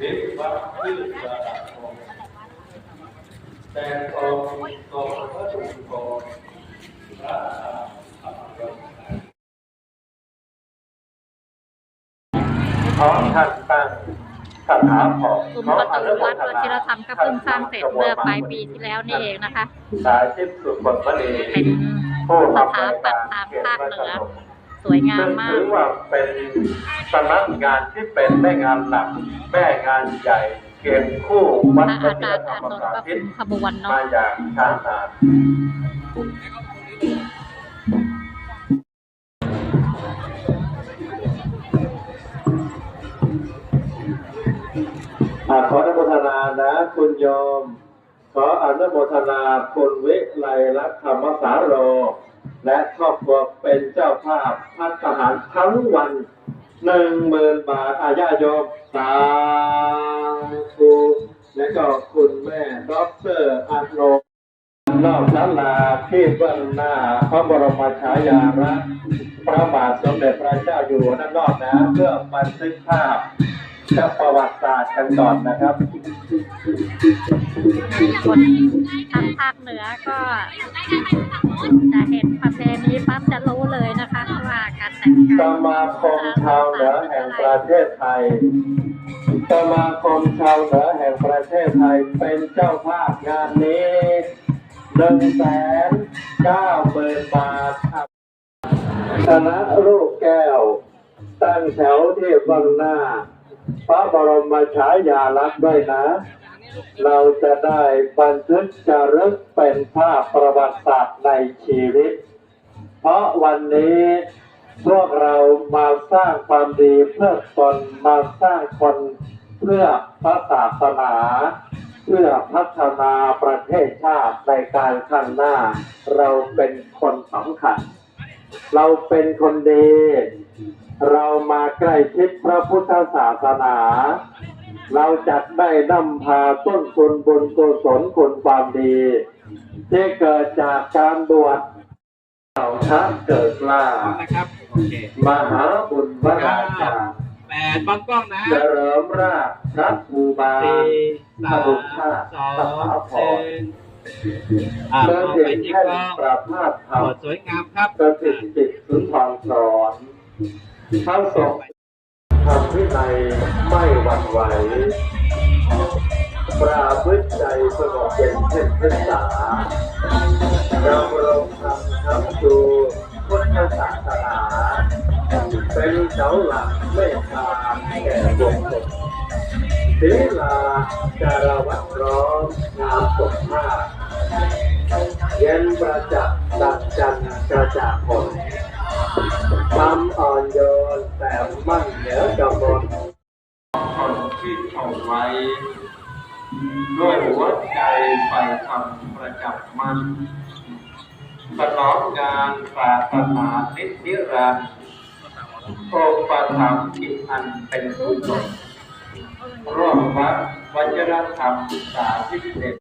วิวัฒน์ชื่อสระพงแต่กองกองพระดุกรพระอาภรรมขอท่านตั้งคาถาพรซุ้มประตูวัดวชิรธรรมก็เพิ่งสร้างเสร็จเมื่อปลายปีที่แล้วนี่เองนะคะ สายทิพย์สุขผลดีเป็นสถาปัตย์ทางภาคเหนือสวยงามมากถือว่าเป็นสำนักงานที่เป็นแม่งานหลัก แม่งานใหญ่ เก็บคู่วัดระอาจารย์ธรอารนมนท์สาก็ธิคุตมขบวนเนาะมาอย่างช้านานาขออนุโมทนานะคุณโยม ขออนุโมทนาคุณวิไลลักษณ์ธรรมสาโร และครอบครัวเป็นเจ้าภาพพัฒหารทั้งวัน หนึ่งหมื่นบาทอาญาโยมสาธุและก็คุณแม่ด็อกเตอร์อโนนอกศาลาที่เบื้องหน้าพระบรมฉายาลักษณ์พระบาทสมเด็จพระเจ้าอยู่หัวด้านนอกนะเพื่อบันทึกภาพกับประวัติศาสตร์กันก่อนนะครับคนทางภาคเหนือก็จะเห็นประเพณีปั๊บจะรู้เลยนะคะว่าการ สมาคมชาวเหนือแห่งประเทศไทย สมาคมชาวเหนือแห่งประเทศไทยเป็นเจ้าภาพงานนี้หนึ่งแสนเก้าหมื่นบาทคณะลูกแก้ว ตั้งแถวที่บังหน้า พระบรมฉายาลักษณ์ด้วยนะ เราจะได้บันทึกจารึกเป็นภาพประวัติศาสตร์ในชีวิต เพราะวันนี้ พวกเรามาสร้างความดีเพื่อตนมาสร้างคนเพื่อพระศาสนา เพื่อพัฒนาประเทศชาติในการข้างหน้า เราเป็นคนสำคัญ เราเป็นคนดี เรามาใกล้ชิดพระพุทธศาสนา เราจัดได้นำพาต้นคุณบุญกุศลคุณความดีที่เกิดจากการบวช เต่าชะเกิดกล้า นะครับ โอเคมหาบุญพระราชาแปดบังกล้องนะเจริญราชพระภูบาลสี่พสาระมบุชาติสองสถาพหนึ่รงอ่าเดินมองเด่ไปนที่แค่กล้องประพาสธรรมโอ้สวยงามครับกสิทธิ์จิตสุนทรสอนทั้งสองทำวินัยไม่หวั่นไหว ปราพฤติใจสงบเย็นเช่นเพชรสาเรารงทำทำดู พุทธศาสนาเป็นเสาหลักไม่ทาแก่วงศศีลาจารวัตร้อมงามสมมาตรเย็นประจักษ์ดังจันทร์กระจางผลความอ่อนโยนแต่มั่นเหนือกำมลคนที่เอาไว้ ด้วยหัวใจใฝ่ธรรมประจับมัน สนองงานศาสนานินิรันดร์องค์ประธรรมอิอันเป็นผู้ชนร่วมวัดวัจรธรรมสาธิเด็ด